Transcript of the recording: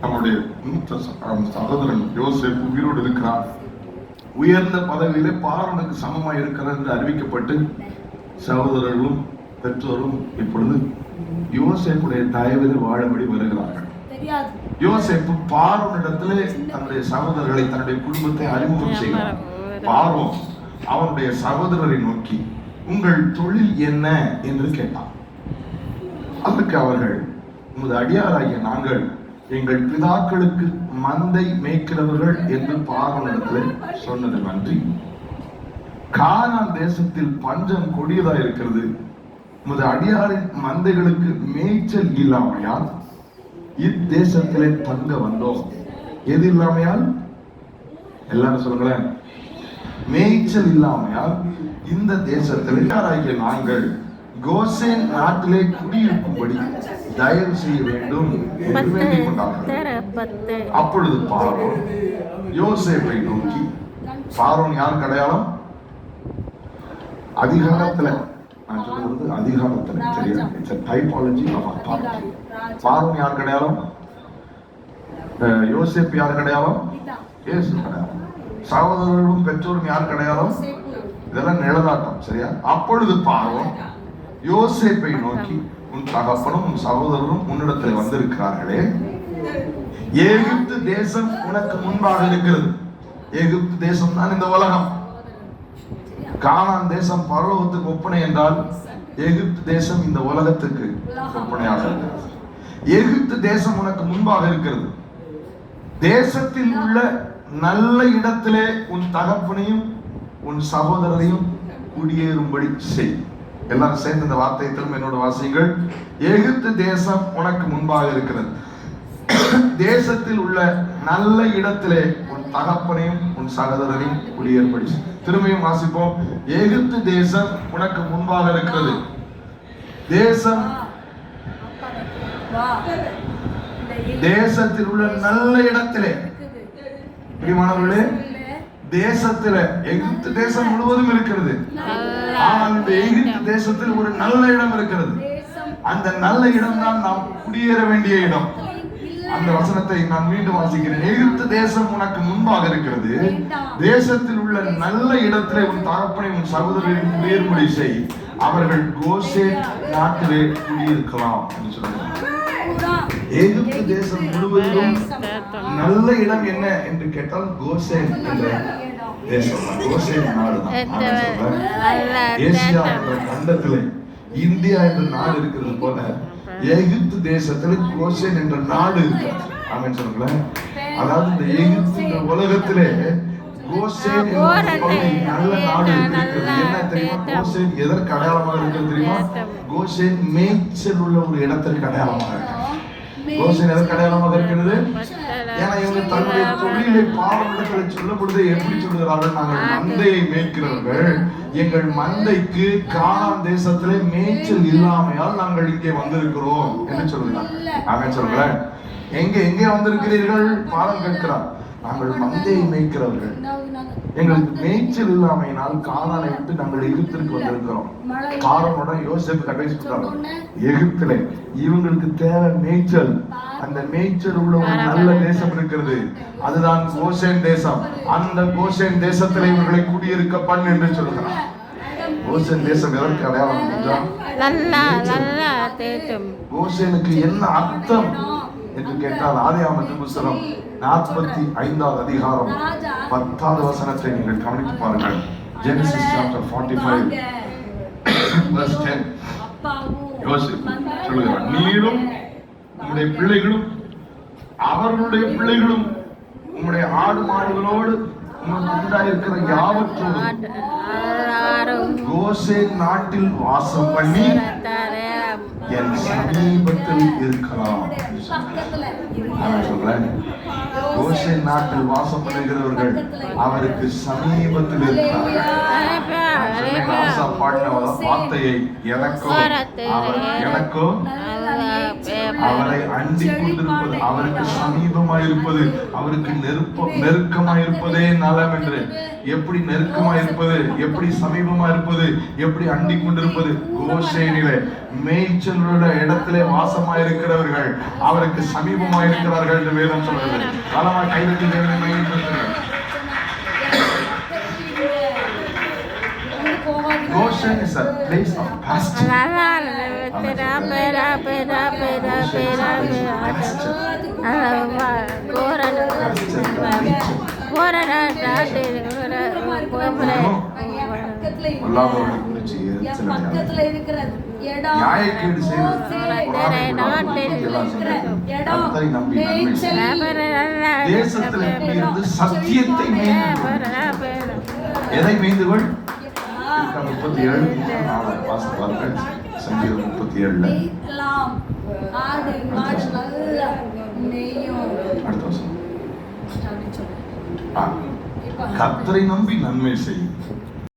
நம்முடைய மூத்த சகோதரன் யோசேப் உயிரோடு இருக்கிறார். உயர்ந்த பதவியிலே பார்வனுக்கு சமமாய் இருக்கிறார் என்று அறிவிக்கப்பட்டு சகோதரர்களும் பெற்றோரும் இப்பொழுது யோசேப்புடைய தயவிலே வாழும்படி வருகிறார்கள். யோசேப்பு பார்வனிடத்திலே தன்னுடைய சகோதரர்களை தன்னுடைய குடும்பத்தை அறிமுகம் செய்கிறார். பார்வோன் அவனுடைய சகோதரரை நோக்கி உங்கள் தொழில் என்ன? என்று கேட்டான் அதற்கு அவர்கள் உமது அடியாராகிய நாங்கள் எங்கள் பிதாக்களுக்கு மந்தை மேய்க்கிறவர்கள் என்று பார்வனிடத்தில் சொன்னது நன்றி. கானான் தேசத்தில் பஞ்சம் கொடியதா இருக்கிறது. உமது அடியாரின் மந்தைகளுக்கு மேய்ச்சல் இல்லாமையால் இத்தேசத்திலே தங்க வந்தோம். எது இல்லாமையால்? எல்லாரும் சொல்லுங்களேன். மேய்ச்சல் இல்லாமையால் இந்த தேசத்தில் யாராகிய நாங்கள் கோசேன் நாட்டிலே குடியிருக்கும்படி தயவு செய்ய வேண்டும். அப்பொழுது பார்வோன் யோசேப்பை நோக்கி பார்வோன் யாருக்கு அடையாளம் அதிகாரத்துல. நான் சொல்றது அதிகாரத்துல சரியா இட்ஸ் டைபாலஜி பார்வோன் யாருக்கு அடையாளம் யோசேப் யாருக்கு அடையாளம் இயேசு அடையாளம் சகோதரர்களும் பெற்றோரும் யாருக்கு அடையாளம் இதெல்லாம் நிழலாட்டம் சரியா? அப்பொழுது பார்வோன் யோசேப்பை நோக்கி உன் தகப்பனும் உன் சகோதரரும் உன்னிடத்தில் வந்திருக்கிறார்களே. எகிப்து தேசம் உனக்கு முன்பாக இருக்கிறது. எகிப்து தேசம் தான் இந்த உலகம். காணான் தேசம் பரலோகத்துக்கு ஒப்பனை என்றால் எகிப்து தேசம் இந்த உலகத்துக்கு ஒப்பனையாக இருக்கிறது. எகிப்து தேசம் உனக்கு முன்பாக இருக்கிறது. தேசத்தில் உள்ள நல்ல இடத்திலே உன் தகப்பனையும் உன் சகோதரரையும் குடியேறும்படி செய். எல்லாரும் சேர்ந்து இந்த வார்த்தையை திரும்ப என்னோட வாசியுங்கள். எகிப்து தேசம் உனக்கு முன்பாக இருக்கிறது. தேசத்தில் உள்ள நல்ல இடத்திலே உன் தகப்பனையும் உன் சகோதரரையும் குடியேறும்படி செய். திரும்பியும் வாசிப்போம். எகிப்து தேசம் உனக்கு முன்பாக இருக்கிறது. தேசம் வா தேசத்தில் உள்ள நல்ல இடத்திலே. பிரியமானவர்களே தேசத்துல எகிப்து தேசம் முழுவதும் இருக்கிறது. இந்த எகிப்து தேசத்தில் ஒரு நல்ல இடம் இருக்கிறது. அந்த நல்ல இடம் தான் நாம் குடியேற வேண்டிய இடம். அந்த வசனத்தை நான் மீண்டும் வாசிக்கிறேன். எகிப்து தேசம் உனக்கு முன்பாக இருக்கிறது. தேசத்தில் உள்ள நல்ல இடத்திலே உன் தகப்பனை உன் சகோதரரின் குடியேறும்படி செய். அவர்கள் கோசே நாட்டிலே குடியிருக்கலாம் என்று சொல்லுகிறார் பூரா எகிப்து தேசம் முழுவதும் நல்ல இடம் என்ன என்று கேட்டால் கோசேன் என்ற கண்டத்திலே இந்தியா என்ற நாடு இருக்கிறது போல எகிப்து தேசத்துல கோசேன் என்ற நாடு இருக்கிறது. ஆமென் சொல்லுங்களேன். அதாவது இந்த எகிப்து உலகத்திலே பகுதி நல்ல நாடு இருக்கிறது. என்ன தெரியுமா? கோசேன் எதற்கு அடையாளமாக இருக்கிறது தெரியுமா? கோசேன் மேய்ச்சல் உள்ள ஒரு இடத்திற்கு அடையாளமாக இருக்கிறது. கோசேன் எதற்கு அடையாளமாக இருக்கிறது. ஏன்னா இவங்க தன்னுடைய தொழிலை பாவமிடத்தில் சொல்லும் பொழுது எப்படி சொல்லுகிறார்கள்? நாங்கள் மந்தையை மேய்க்கிறவர்கள். எங்கள் மந்தைக்கு கானான் தேசத்திலே மேய்ச்சல் இல்லாமையால் நாங்கள் இங்கே வந்திருக்கிறோம். என்று சொல்லுகிறார்கள்? அவன் சொல்றேன் எங்க எங்கே வந்திருக்கிறீர்கள்? பாடம் கேட்கிறார். நாங்கள் மந்தையை மேய்க்கிறவர்கள். எங்களுக்கு மேய்ச்சல் இல்லாமையினால் கானானை விட்டு நாங்கள் எகிப்திற்கு வந்திருக்கிறோம். காரணோட யோசேப்பு கடைசி சொல்றாங்க எகிப்திலே இவங்களுக்கு தேவை மேய்ச்சல். அந்த மேய்ச்சல் உள்ள ஒரு நல்ல தேசம் இருக்கிறது. அதுதான் கோசேன் தேசம். அந்த கோசேன் தேசத்திலே இவர்களை குடியிருக்க பண்ணு என்று சொல்கிறார் கோசேன் தேசம் எதற்கு அடையாளம் கோசேனுக்கு என்ன அர்த்தம்? என்று கேட்டால் ஆதியாமத்து புஸ்தகம் நாற்பத்தி ஐந்தாவது அதிகாரம் பத்தாவது வசனத்தை நீங்கள் கவனித்து பாருங்கள். Genesis chapter forty five plus ten யோசிப்பு சொல்லுகிறார் நீரும் உங்களுடைய பிள்ளைகளும் அவர்களுடைய பிள்ளைகளும் உங்களுடைய ஆடு மாடுகளோடு உங்களுக்கு உண்டாயிருக்கிற யாவற்றோடும் எல்லாரும். கோசேன் நாட்டில் வாசம் பண்ணி என் சமீபத்தில் இருக்கலாம் சொல்றேன். கோசேன் நாட்டில் வாசம் பண்ணுகிறவர்கள் அவருக்கு சமீபத்தில் இருக்கிறார்கள். ஆசா பாடின வார்த்தையை எனக்கோ எனக்கோ அவரை அண்டி கொண்டிருப்பது அவருக்கு சமீபமாயிருப்பது அவருக்கு நெருப்ப நெருக்கமாயிருப்பதே நலம் என்று எப்படி நெருக்கமாயிருப்பது எப்படி சமீபமா இருப்பது எப்படி அண்டி கொண்டிருப்பது கோஷேனிலே மேய்ச்சலோட இடத்திலே வாசமாயிருக்கிறவர்கள் அவருக்கு சமீபமாயிருக்கிறார்கள் என்று வேதம் சொல்றது பலமா தேவனை மையப்படுத்துங்கள் Goshen is a place of pasture. பக்கத்துல இருக்கிற. தேசத்தில் சத்தியத்தை எதை மேய்ந்துகொள் முப்பத்தி ஏழு. வாசித்து பாருங்கள் சங்கீதம் முப்பத்தி ஏழுல அடுத்த வருஷம் கர்த்தரை நம்பி நன்மை செய்